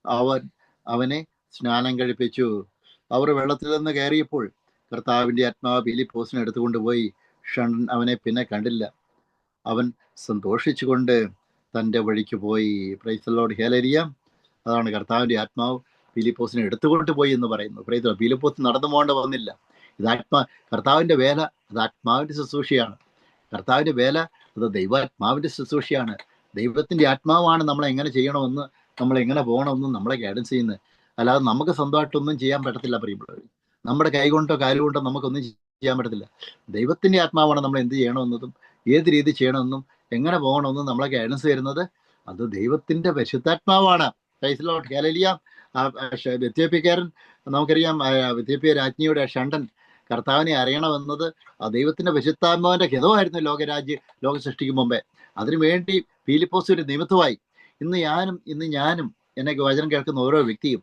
അവൻ അവനെ സ്നാനം കഴിപ്പിച്ചു. അവർ വെള്ളത്തിൽ നിന്ന് കയറിയപ്പോൾ കർത്താവിന്റെ ആത്മാവ് ഫിലിപ്പോസിനെ എടുത്തുകൊണ്ടുപോയി ഷണ്ടൻ അവനെ പിന്നെ കണ്ടില്ല. അവൻ സന്തോഷിച്ചുകൊണ്ട് തന്റെ വഴിക്ക് പോയി. പ്രൈസലോട് ഹേലരിയ അതാണ് കർത്താവിന്റെ ആത്മാവ് ഫിലിപ്പോസിനെ എടുത്തുകൊണ്ട് പോയി എന്ന് പറയുന്നു. പ്രൈസ ഫിലിപ്പോസ് നടന്നു പോകേണ്ട വന്നില്ല. ഇത് ആത്മാ കർത്താവിന്റെ വേല അത് ആത്മാവിന്റെ ശുശ്രൂഷയാണ്. കർത്താവിന്റെ വേല അത് ദൈവാത്മാവിന്റെ ശുശ്രൂഷയാണ്. ദൈവത്തിന്റെ ആത്മാവാണ് നമ്മൾ എങ്ങനെ ചെയ്യണമെന്ന് നമ്മൾ എങ്ങനെ പോകണമെന്നും നമ്മളെ ഗൈഡൻസ് ചെയ്യുന്നത് അല്ലാതെ നമുക്ക് സ്വന്തമായിട്ടൊന്നും ചെയ്യാൻ പറ്റത്തില്ല പ്രിയമുള്ളവർ നമ്മുടെ കൈ കൊണ്ടോ കാൽ കൊണ്ടോ നമുക്കൊന്നും ചെയ്യാൻ പറ്റത്തില്ല. ദൈവത്തിന്റെ ആത്മാവാണ് നമ്മൾ എന്ത് ചെയ്യണമെന്നതും ഏത് രീതി ചെയ്യണമെന്നും എങ്ങനെ പോകണമെന്നും നമ്മളെ ഗൈഡൻസ് തരുന്നത് അത് ദൈവത്തിന്റെ പരിശുദ്ധാത്മാവാണ്. ഫൈസലോട്ട് ഹേലലിയ വ്യത്യാപ്യക്കാരൻ നമുക്കറിയാം വ്യത്യാപ്യ രാജ്ഞിയുടെ ഷണ്ടൻ കർത്താവിനെ അറിയണമെന്നത് ദൈവത്തിന്റെ വിശുദ്ധാത്മാവിന്റെ ഹിതമായിരുന്നു ലോകരാജ്യ ലോക സൃഷ്ടിക്കും മുമ്പേ അതിനുവേണ്ടി ഫിലിപ്പോസ് ഒരു നിമിത്തമായി ഇന്ന് ഞാനും ഇന്ന് ഞാനും എന്നെ വചനം കേൾക്കുന്ന ഓരോ വ്യക്തിയും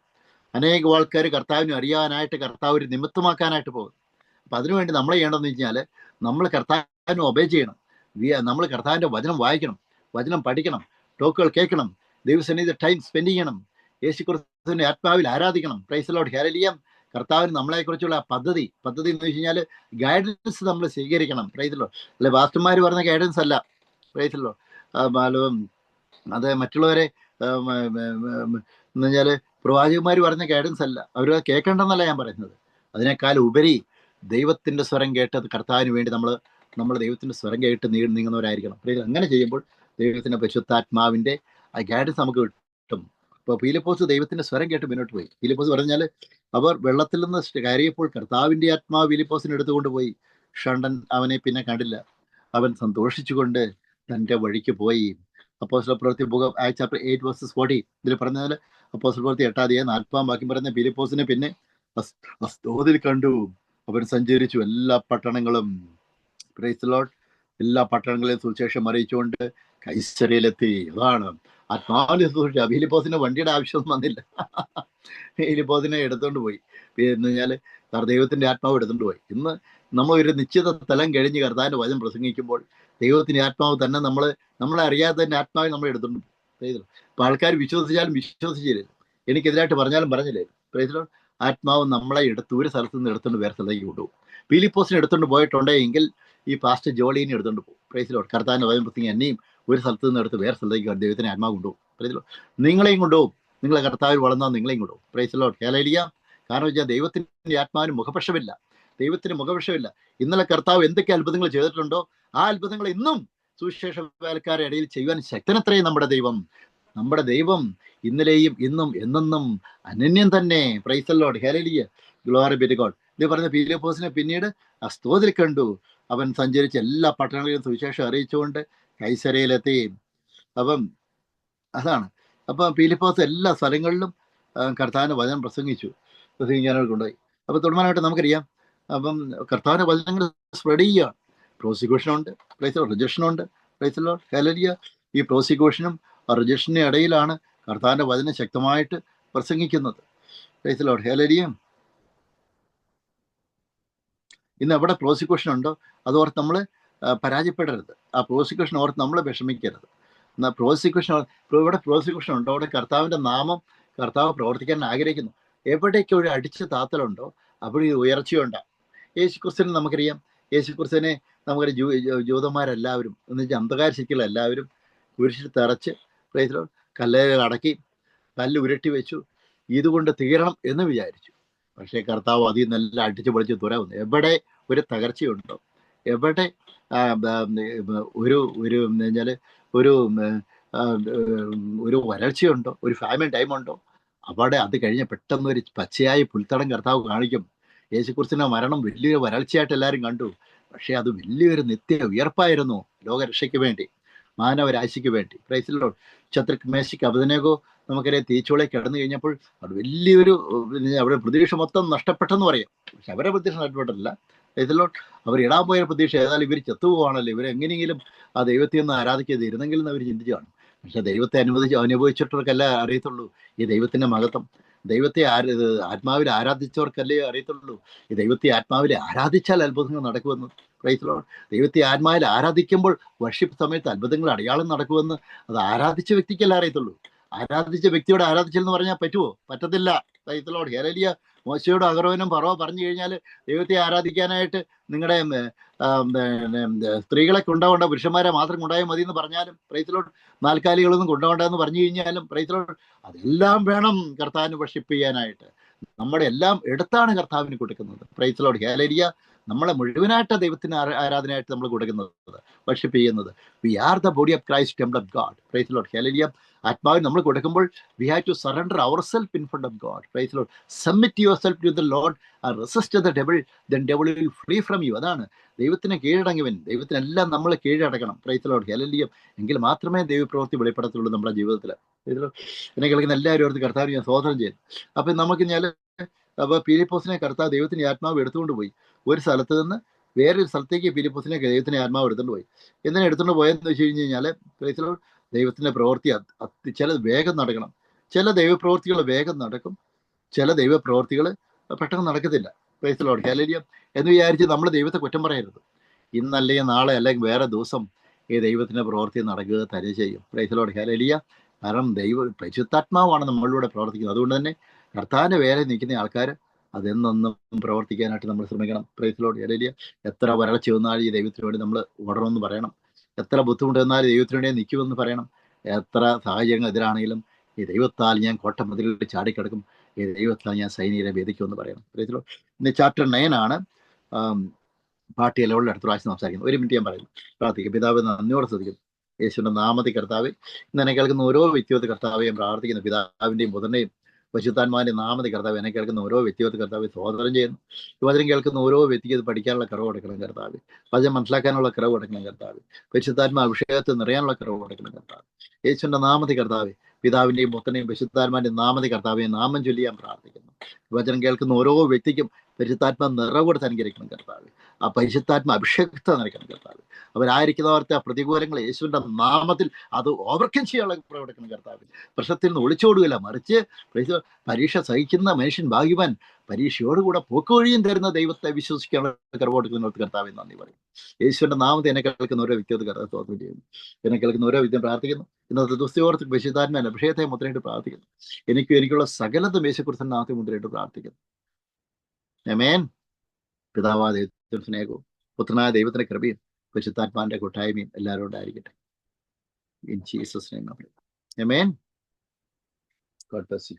അനേകം ആൾക്കാർ കർത്താവിനെ അറിയാനായിട്ട് കർത്താവ് ഒരു നിമിത്തമാക്കാനായിട്ട് പോകും അപ്പൊ അതിനുവേണ്ടി നമ്മൾ ചെയ്യേണ്ടതെന്ന് വെച്ചാൽ നമ്മൾ കർത്താവിനെ ഒബേ ചെയ്യണം. നമ്മൾ കർത്താവിന്റെ വചനം വായിക്കണം വചനം പഠിക്കണം ടോക്കുകൾ കേൾക്കണം ദൈവസന്നിധി ടൈം സ്പെൻഡ് ചെയ്യണം യേശു ക്രിസ്തുവിന്റെ ആത്മാവിൽ ആരാധിക്കണം. പ്രൈസലോട് ഹേരലിയം കർത്താവിന് നമ്മളെ കുറിച്ചുള്ള പദ്ധതി പദ്ധതി എന്ന് വെച്ച് കഴിഞ്ഞാൽ ഗൈഡൻസ് നമ്മൾ സ്വീകരിക്കണം. പ്രൈസലോ അല്ലെ വാസ്റ്റർമാർ പറഞ്ഞ ഗൈഡൻസ് അല്ല. പ്രൈസലോ അത് മറ്റുള്ളവരെ എന്നുവെച്ചാൽ പ്രവാചകന്മാർ പറഞ്ഞ ഗൈഡൻസ് അല്ല. അവർ കേൾക്കേണ്ടെന്നല്ല ഞാൻ പറയുന്നത്. അതിനേക്കാൾ ഉപരി ദൈവത്തിന്റെ സ്വരം കേട്ടത് കർത്താവിന് വേണ്ടി നമ്മൾ നമ്മൾ ദൈവത്തിന്റെ സ്വരം കേട്ട് നീ നീങ്ങുന്നവരായിരിക്കണം. അങ്ങനെ ചെയ്യുമ്പോൾ ദൈവത്തിന്റെ പരിശുദ്ധാത്മാവിന്റെ ആ ഗൈഡൻസ് നമുക്ക് കിട്ടും. അപ്പോൾ പീലിപ്പോസ് ദൈവത്തിന്റെ സ്വരം കേട്ട് മുന്നോട്ട് പോയി. പീലിപ്പോസ് പറഞ്ഞാൽ അവർ വെള്ളത്തിൽ നിന്ന് കയറിയപ്പോൾ കർത്താവിന്റെ ആത്മാവ് പീലിപ്പോസിനെ എടുത്തുകൊണ്ട് പോയി. ഷണ്ടൻ അവനെ പിന്നെ കണ്ടില്ല. അവൻ സന്തോഷിച്ചുകൊണ്ട് തന്റെ വഴിക്ക് പോയി. അപ്പോസ്ല പ്രവൃത്തി book chapter eight verses forty ഇതിൽ പറഞ്ഞാൽ അപ്പോസ്റ്റൽ പ്രവൃത്തി എട്ടാതിയെ നാൽപ്പതാം വാക്യം പറയുന്ന ഫിലിപ്പോസിനെ പിന്നെ അസ്തോതിൽ കണ്ടു. അവർ സഞ്ചരിച്ചു എല്ലാ പട്ടണങ്ങളും. പ്രൈസ് ലോട്ട് എല്ലാ പട്ടണങ്ങളെയും സുവിശേഷം അറിയിച്ചുകൊണ്ട് കൈസരയിലെത്തി. അതാണ്. ആത്മാവിനെ സൂക്ഷിച്ചു. ഫിലിപ്പോസിന് വണ്ടിയുടെ ആവശ്യമൊന്നും വന്നില്ല. ഫിലിപ്പോസിനെ എടുത്തുകൊണ്ട് പോയി. എന്ന് കഴിഞ്ഞാൽ ദൈവത്തിന്റെ ആത്മാവ് എടുത്തുകൊണ്ട് പോയി. ഇന്ന് നമ്മൾ ഒരു നിശ്ചിത തലം കഴിഞ്ഞ് കർത്താവിന്റെ വചനം പ്രസംഗിക്കുമ്പോൾ ദൈവത്തിന്റെ ആത്മാവ് തന്നെ നമ്മൾ നമ്മളെ അറിയാതെ തന്നെ ആത്മാവ് നമ്മൾ എടുത്തിട്ടുണ്ട്. പോകും അപ്പൊ ആൾക്കാർ വിശ്വസിച്ചാലും വിശ്വസിച്ചില്ല. എനിക്കെതിരായിട്ട് പറഞ്ഞാലും പറഞ്ഞില്ലേ? പ്രൈസിലോ ആത്മാവ് നമ്മളെ എടുത്ത് ഒരു സ്ഥലത്ത് നിന്ന് എടുത്തുകൊണ്ട് വേറെ സ്ഥലത്തേക്ക് കൊണ്ടുപോകും. പീലിപ്പോസിനെ എടുത്തുകൊണ്ട് പോയിട്ടുണ്ടെങ്കിൽ ഈ പാസ്റ്റ് ജോളിനെ എടുത്തുകൊണ്ട് പോകും. പ്രൈസിലോ കർത്താവിന്റെ വചനം പ്രത്യേകം എന്നെയും ഒരു സ്ഥലത്ത് നിന്ന് എടുത്ത് വേറെ സ്ഥലത്തേക്ക് ദൈവത്തിന് ആത്മാവ് കൊണ്ടുപോകും. പ്രൈസിലോ നിങ്ങളെയും കൊണ്ടുപോകും. നിങ്ങളെ കർത്താവിൽ വളർന്നാൽ നിങ്ങളെയും കൊണ്ടുപോകും. പ്രേസിലോട്ട് കേരളീയ കാരണം വെച്ചാൽ ദൈവത്തിന്റെ ആത്മാവിന് മുഖപക്ഷമില്ല ദൈവത്തിന് മുഖവിഷയമില്ല. ഇന്നലെ കർത്താവ് എന്തൊക്കെ അത്ഭുതങ്ങൾ ചെയ്തിട്ടുണ്ടോ ആ അത്ഭുതങ്ങൾ ഇന്നും സുവിശേഷ വേലക്കാരുടെ ഇടയിൽ ചെയ്യുവാൻ ശക്തനത്രയും നമ്മുടെ ദൈവം. നമ്മുടെ ദൈവം ഇന്നലെയും ഇന്നും എന്നെന്നും അനന്യം തന്നെ. പ്രൈസല്ലോട് ഹേലിയ ഗ്ലോറി ബിരിഗോഡ് ഇത് പറഞ്ഞ പീലിയോപോസിനെ പിന്നീട് അസ്തോതിൽ കണ്ടു. അവൻ സഞ്ചരിച്ച എല്ലാ പട്ടണങ്ങളിലും സുവിശേഷം അറിയിച്ചുകൊണ്ട് കൈസരയിലെത്തി. അപ്പം അതാണ്. അപ്പം പീലിപ്പോസ് എല്ലാ സ്ഥലങ്ങളിലും കർത്താവിന്റെ വചനം പ്രസംഗിച്ചു. പ്രസംഗിക്കാനായിട്ട് കൊണ്ടുപോയി അപ്പൊ തുടർമാനായിട്ട് നമുക്കറിയാം അപ്പം കർത്താവിന്റെ വചനങ്ങൾ സ്പ്രെഡ് ചെയ്യുകയാണ് പ്രോസിക്യൂഷനുണ്ട് ഉണ്ട് റിജക്ഷനുണ്ട് പ്രൈസലോ ഹെലരിയ ഈ പ്രോസിക്യൂഷനും റിജക്ഷനും ഇടയിലാണ് കർത്താവിന്റെ വചനം ശക്തമായിട്ട് പ്രസംഗിക്കുന്നത്. പ്രൈസലോ ഹെലരിയും ഇന്ന് എവിടെ പ്രോസിക്യൂഷൻ ഉണ്ടോ അതോർത്ത് നമ്മൾ പരാജയപ്പെടരുത്. ആ പ്രോസിക്യൂഷൻ ഓർത്ത് നമ്മൾ വിഷമിക്കരുത്. എന്നാൽ പ്രോസിക്യൂഷൻ ഇവിടെ പ്രോസിക്യൂഷൻ ഉണ്ടോ? അവിടെ കർത്താവിന്റെ നാമം കർത്താവ് പ്രവർത്തിക്കാൻ ആഗ്രഹിക്കുന്നു. എവിടേക്ക് ഒരു അടിച്ച് താത്തലുണ്ടോ അവിടെ ഉയർച്ചയുണ്ടാകും യേശു ക്രിസ്തുവിനെ നമുക്കറിയാം. യേശു ക്രിസ്തുവിനെ നമുക്കൊരു ജൂ ജൂതന്മാരെല്ലാവരും എന്ന് വെച്ചാൽ അന്ധകാര ശക്തികൾ എല്ലാവരും കുരിശിൽ തറച്ച് പ്രൈസിലോ കല്ലുകൾ അടക്കി കല്ല് ഉരട്ടി വെച്ചു. ഇതുകൊണ്ട് തീരണം എന്ന് വിചാരിച്ചു. പക്ഷേ കർത്താവ് അതിൽ നല്ല അടിച്ചു പൊളിച്ച് തുറവുന്നു എവിടെ ഒരു തകർച്ചയുണ്ടോ? എവിടെ ഒരു ഒരു എന്നുവെച്ചാൽ ഒരു ഒരു വരൾച്ചയുണ്ടോ? ഒരു ഫാമിലി ടൈം ഉണ്ടോ? അവിടെ അത് കഴിഞ്ഞ് പെട്ടെന്ന് ഒരു പച്ചയായ പുൽത്തടം കർത്താവ് കാണിക്കും. യേശുക്രിസ്തുവിന്റെ മരണം വലിയൊരു വരൾച്ചയായിട്ട് എല്ലാവരും കണ്ടു. പക്ഷേ അത് വലിയൊരു നിത്യ ഉയർപ്പായിരുന്നു ലോകരക്ഷയ്ക്ക് വേണ്ടി മാനവരാശിക്ക് വേണ്ടി. പ്രൈസിലോ ശത്രുക്ക് മേശയ്ക്ക് നമുക്കറിയാം തീച്ചോളെ കിടന്നു കഴിഞ്ഞപ്പോൾ അത് വലിയൊരു അവരുടെ പ്രതീക്ഷ മൊത്തം നഷ്ടപ്പെട്ടെന്ന് പറയാം. പക്ഷെ അവരെ പ്രതീക്ഷ നഷ്ടപ്പെട്ടില്ല ഇതിലോ അവർ ഇടാൻ പോയ പ്രതീക്ഷ ഏതായാലും ഇവർ ചത്തുപോവാണല്ലോ. ഇവർ എങ്ങനെയെങ്കിലും ആ ദൈവത്തെ ഒന്ന് ആരാധിക്കാതെ ഇരുന്നെങ്കിലും അവർ ചിന്തിച്ചു കാണും പക്ഷെ ദൈവത്തെ അനുവദിച്ച് അനുഭവിച്ചിട്ടവർക്കല്ലേ അറിയത്തുള്ളൂ? ഈ ദൈവത്തിന്റെ മഹത്വം. ദൈവത്തെ ആത്മാവിൽ ആരാധിച്ചവർക്കല്ലേ അറിയത്തുള്ളൂ? ഈ ദൈവത്തെ ആത്മാവിൽ ആരാധിച്ചാൽ അത്ഭുതങ്ങൾ നടക്കുമെന്ന്. പ്രൈസലോ ദൈവത്തെ ആത്മാവിൽ ആരാധിക്കുമ്പോൾ വർഷിപ്പ് സമയത്ത് അത്ഭുതങ്ങൾ അടയാളം നടക്കുമെന്ന് അത് ആരാധിച്ച വ്യക്തിക്കല്ല അറിയത്തുള്ളൂ? ആരാധിച്ച വ്യക്തിയോട് ആരാധിച്ചെന്ന് പറഞ്ഞാൽ പറ്റുമോ പറ്റത്തില്ല. ഹേരലിയ മോശയോട് അഗർവനും പറവ പറഞ്ഞു കഴിഞ്ഞാൽ ദൈവത്തെ ആരാധിക്കാനായിട്ട് നിങ്ങളുടെ സ്ത്രീകളെ കൊണ്ടുപോകേണ്ട പുരുഷന്മാരെ മാത്രം കൊണ്ടായാൽ മതി എന്ന് പറഞ്ഞാലും പ്രൈസലോട് നാൽക്കാലികളൊന്നും കൊണ്ടുപോകണ്ടെന്ന് പറഞ്ഞു കഴിഞ്ഞാലും പ്രൈസലോട് അതെല്ലാം വേണം കർത്താവിന് വർഷിപ്പ് ചെയ്യാനായിട്ട്. നമ്മുടെ എല്ലാം എടുത്താണ് കർത്താവിന് കൊടുക്കുന്നത്. പ്രൈസലോട് ഹേലരിയ നമ്മളെ മുഴുവനായിട്ട് ദൈവത്തിന് ആരാധനയായിട്ട് നമ്മൾ കൊടുക്കുന്നത് വർഷിപ്പ് ചെയ്യുന്നത്. We are the body of Christ temple of God praise Lord hallelujah ആത്മാവിന് നമ്മൾ കൊടുക്കുമ്പോൾ we have to surrender our self in front of God praise Lord submit your self to the Lord resist the devil then devil will free from you അതാണ്. ദൈവത്തിന് കീഴടങ്ങിവൻ ദൈവത്തിനെല്ലാം നമ്മൾ കീഴടക്കണം. പ്രൈസ് ലോഡ് ഹെലിയം എങ്കിൽ മാത്രമേ ദൈവപ്രവൃത്തി വെളിപ്പെടുത്തുള്ളൂ നമ്മുടെ ജീവിതത്തിൽ എന്നെ കേൾക്കുന്ന എല്ലാവരും ഓർത്ത് കർത്താവ് ഞാൻ സ്വാതന്ത്ര്യം ചെയ്യുന്നു. അപ്പം നമുക്ക് ഞാൻ അപ്പോൾ പീലിപ്പോസിനെ കർത്താവ് ദൈവത്തിന്റെ ആത്മാവ് എടുത്തുകൊണ്ട് പോയി. ഒരു സ്ഥലത്ത് നിന്ന് വേറൊരു സ്ഥലത്തേക്ക് ഫിലിപ്പോസിനെ ദൈവത്തിനെ ആത്മാവ് എടുത്തുകൊണ്ട് പോയി. എന്തിനാ എടുത്തുകൊണ്ട് പോയെന്ന് വെച്ച് കഴിഞ്ഞ് കഴിഞ്ഞാൽ പ്രൈസിലോ ദൈവത്തിന്റെ പ്രവൃത്തി ചില വേഗം നടക്കണം. ചില ദൈവപ്രവൃത്തികൾ വേഗം നടക്കും. ചില ദൈവപ്രവൃത്തികൾ പെട്ടെന്ന് നടക്കത്തില്ല. പ്രൈസിലോട് കാലേരിയ എന്ന് വിചാരിച്ച് നമ്മൾ ദൈവത്തെ കുറ്റം പറയരുത്. ഇന്നല്ലെങ്കിൽ നാളെ അല്ലെങ്കിൽ വേറെ ദിവസം ഈ ദൈവത്തിന്റെ പ്രവൃത്തി നടക്കുക തന്നെ ചെയ്യും. പ്രൈസിലോട് കാലിയ കാരണം ദൈവ പരിശുദ്ധാത്മാവാണ് നമ്മളിലൂടെ പ്രവർത്തിക്കുന്നത്. അതുകൊണ്ട് തന്നെ കർത്താവിന്റെ വേല നിൽക്കുന്ന ആൾക്കാർ അതെന്നൊന്നും പ്രവർത്തിക്കാനായിട്ട് നമ്മൾ ശ്രമിക്കണം. പ്രൈസിലോട് കാലേലിയ എത്ര വരൾച്ച വന്നാലും ഈ ദൈവത്തിന് വേണ്ടി നമ്മൾ ഓടണമെന്ന് പറയണം. എത്ര ബുദ്ധിമുട്ട് വന്നാലും ദൈവത്തിന് വേണ്ടി നിൽക്കുമെന്ന് പറയണം. എത്ര സാഹചര്യങ്ങൾ എതിരാണെങ്കിലും ഈ ദൈവത്താൽ ഞാൻ കോട്ടമതിലിട്ട് ചാടിക്കിടക്കും. ഈ ദൈവത്താൽ ഞാൻ സൈനികരെ വേദിക്കുമെന്ന് പറയണം. പ്രൈസിലോ ഇന്ന് ചാപ്റ്റർ ആം, പാർട്ടി ലെവലിൽ അടുത്ത പ്രാവശ്യം സംസാരിക്കുന്നത് ഒരു മിനിറ്റ് ഞാൻ പറയുന്നു. പ്രാർത്ഥിക്കും. പിതാവ് നന്ദിയോടെ ശ്രദ്ധിക്കുന്നു. യേശുവിന്റെ നാമത്തിൽ കർത്താവ് ഇന്ന് എന്നെ കേൾക്കുന്ന ഓരോ വ്യക്തിയോട് കർത്താവെയും പ്രാർത്ഥിക്കുന്നു. പിതാവിന്റെയും പുത്രന്റെയും പരിശുദ്ധാത്മാവിന്റെ നാമതി കർത്താവ് എന്നെ കേൾക്കുന്ന ഓരോ വ്യക്തികൾക്ക് കർത്താവ് സ്വാതന്ത്ര്യം ചെയ്യുന്നു. വചനം കേൾക്കുന്ന ഓരോ വ്യക്തിക്ക് ഇത് പഠിക്കാനുള്ള കുറവ് കൊടുക്കണം കർത്താവ്. വചനം മനസ്സിലാക്കാനുള്ള കുറവ് കൊടുക്കണം കർത്താവ്. പരിശുദ്ധാത്മാ അഭിഷേകത്തെ നിറയാനുള്ള കുറവ് കൊടുക്കണം കർത്താവ്. യേശുവിന്റെ നാമതി കർത്താവ് പിതാവിന്റെയും പുത്രനെയും പരിശുദ്ധാത്മാവിന്റെയും നാമതി കർത്താവെ നാമം ചൊല്ലിയാൻ പ്രാർത്ഥിക്കുന്നു. വചനം കേൾക്കുന്ന ഓരോ വ്യക്തിക്കും പരിശുദ്ധാത്മ നിറവ് കൊടുത്ത് അനുഗ്രഹിക്കണം കർത്താവ്. ആ പരിശുദ്ധാത്മ അഭിഷേകത്തെ നിറയ്ക്കണം കർത്താവ്. അവരായിരിക്കുന്നവർക്ക് ആ പ്രതികൂലങ്ങൾ യേശുവിന്റെ നാമത്തിൽ അത് ഓവർകം ചെയ്യാനുള്ള പ്രവർത്തിക്കണം കർത്താവ്. പ്രശ്നത്തിൽ നിന്ന് ഒളിച്ചോടുകയില്ല മറിച്ച് പരീക്ഷ സഹിക്കുന്ന മനുഷ്യൻ ഭാഗ്യവാൻ പരീക്ഷയോടുകൂടെ പോക്കുവഴിയും തരുന്ന ദൈവത്തെ വിശ്വസിക്കാനുള്ള കർവ് കൊടുക്കുന്നവർക്ക് കർത്താവ് നന്ദി പറയും യേശുവിന്റെ നാമത്തെ എന്നെ കേൾക്കുന്ന ഓരോ വ്യക്തിയോട് കർത്താവ് ചെയ്യുന്നു. എന്നെ കേൾക്കുന്ന ഓരോ വ്യക്തിയും പ്രാർത്ഥിക്കുന്നു. ഇന്നത്തെ ദുസ്തിയോർത്ത് വിശുദ്ധാത്മാൻ അഭിഷേകത്തെ മുദ്രയിട്ട് പ്രാർത്ഥിക്കുന്നു. എനിക്കും എനിക്കുള്ള സകലതും യേശുക്കുറിച്ച് നാമത്തെ മുദ്രയിട്ട് പ്രാർത്ഥിക്കുന്നു. എമേൻ പിതാവായ ദൈവത്തിന്റെ സ്നേഹവും പുത്രനായ ദൈവത്തിന്റെ കൃപയും പരിശുദ്ധാത്മാന്റെ കൂട്ടായ്മയും എല്ലാവരും ഉണ്ടായിരിക്കട്ടെ. In Jesus name amen God bless you